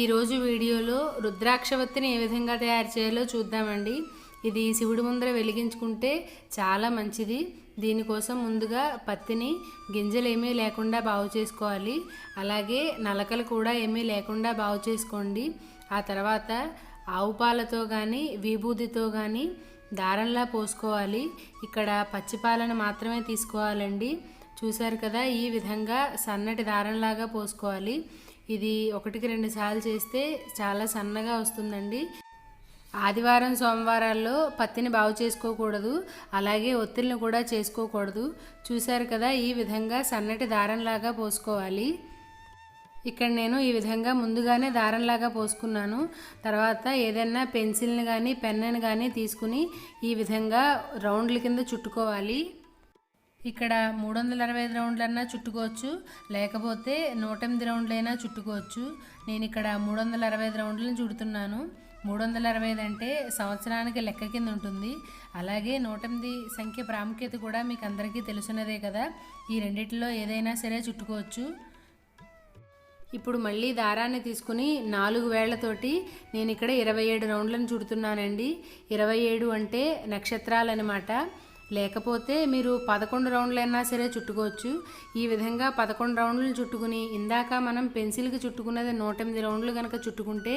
ఈరోజు వీడియోలో రుద్రాక్షవత్తిని ఏ విధంగా తయారు చేయాలో చూద్దామండి. ఇది శివుడి ముందర వెలిగించుకుంటే చాలా మంచిది. దీనికోసం ముందుగా పత్తిని గింజలు ఏమీ లేకుండా బాగు చేసుకోవాలి. అలాగే నలకలు కూడా ఏమీ లేకుండా బాగు చేసుకోండి. ఆ తర్వాత ఆవు పాలతో కానీ విభూతితో కానీ దారంలా పోసుకోవాలి. ఇక్కడ పచ్చిపాలను మాత్రమే తీసుకోవాలండి. చూశారు కదా ఈ విధంగా సన్నటి దారంలాగా పోసుకోవాలి. ఇది ఒకటికి రెండు సార్లు చేస్తే చాలా సన్నగా వస్తుందండి. ఆదివారం సోమవారాల్లో పత్తిని బాగు చేసుకోకూడదు. అలాగే ఒత్తిడిని కూడా చేసుకోకూడదు. చూశారు కదా ఈ విధంగా సన్నటి దారంలాగా పోసుకోవాలి. ఇక్కడ నేను ఈ విధంగా ముందుగానే దారంలాగా పోసుకున్నాను. తర్వాత ఏదైనా పెన్సిల్ని కానీ పెన్నుని కానీ తీసుకుని ఈ విధంగా రౌండ్ల కింద చుట్టుకోవాలి. ఇక్కడ మూడు వందల అరవై ఐదు రౌండ్లన్నా చుట్టుకోవచ్చు. లేకపోతే నూట ఎనిమిది రౌండ్లైనా చుట్టుకోవచ్చు. నేను ఇక్కడ మూడు వందల అరవై ఐదు రౌండ్లను చుడుతున్నాను మూడు వందల అరవై ఐదు అంటే సంవత్సరానికి లెక్క కింద ఉంటుంది. అలాగే నూట ఎనిమిది సంఖ్య ప్రాముఖ్యత కూడా మీకు అందరికీ తెలుసున్నదే కదా. ఈ రెండింటిలో ఏదైనా సరే చుట్టుకోవచ్చు. ఇప్పుడు మళ్ళీ దారాన్ని తీసుకుని నాలుగు వేళ్ళతోటి నేను ఇక్కడ ఇరవై ఏడు రౌండ్లను చుడుతున్నానండి ఇరవై ఏడు అంటే నక్షత్రాలన్నమాట లేకపోతే మీరు పదకొండు రౌండ్లైనా సరే చుట్టుకోవచ్చు. ఈ విధంగా పదకొండు రౌండ్లు చుట్టుకుని ఇందాక మనం పెన్సిల్కి చుట్టుకున్నది నూట ఎనిమిది రౌండ్లు కనుక చుట్టుకుంటే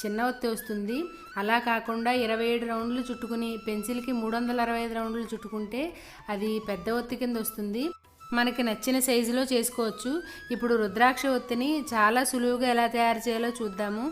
చిన్న ఒత్తి వస్తుంది. అలా కాకుండా ఇరవై ఏడు రౌండ్లు చుట్టుకుని పెన్సిల్కి మూడు వందల అరవై ఐదు రౌండ్లు చుట్టుకుంటే అది పెద్ద ఒత్తి కింద వస్తుంది. మనకి నచ్చిన సైజులో చేసుకోవచ్చు. ఇప్పుడు రుద్రాక్ష ఒత్తిని చాలా సులువుగా ఎలా తయారు చేయాలో చూద్దాము.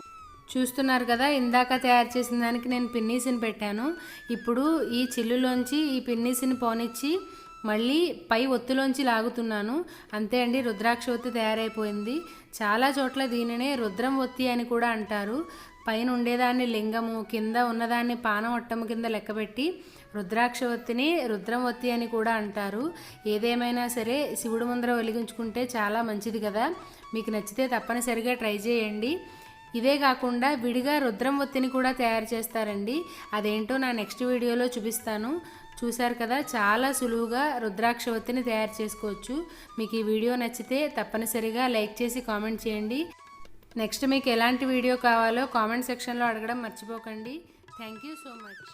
చూస్తున్నారు కదా ఇందాక తయారు చేసిన దానికి నేను పిన్నీస్ని పెట్టాను. ఇప్పుడు ఈ చిల్లులోంచి ఈ పిన్నీస్ని పోనిచ్చి మళ్ళీ పై ఒత్తులోంచి లాగుతున్నాను. అంతే అండి రుద్రాక్ష ఒత్తి తయారైపోయింది. చాలా చోట్ల దీనినే రుద్రం ఒత్తి అని కూడా అంటారు. పైన ఉండేదాన్ని లింగము కింద ఉన్నదాన్ని పానవట్టము కింద లెక్కబెట్టి రుద్రాక్ష ఒత్తిని రుద్రం ఒత్తి అని కూడా అంటారు. ఏదేమైనా సరే శివుడు ముందర వెలిగించుకుంటే చాలా మంచిది కదా. మీకు నచ్చితే తప్పనిసరిగా ట్రై చేయండి. ఇదే కాకుండా విడిగా రుద్రం ఒత్తిని కూడా తయారు చేస్తారండి. అదేంటో నా నెక్స్ట్ వీడియోలో చూపిస్తాను. చూశారు కదా చాలా సులువుగా రుద్రాక్ష ఒత్తిని తయారు చేసుకోవచ్చు. మీకు ఈ వీడియో నచ్చితే తప్పనిసరిగా లైక్ చేసి కామెంట్ చేయండి. నెక్స్ట్ మీకు ఎలాంటి వీడియో కావాలో కామెంట్ సెక్షన్లో అడగడం మర్చిపోకండి. Thank you so much.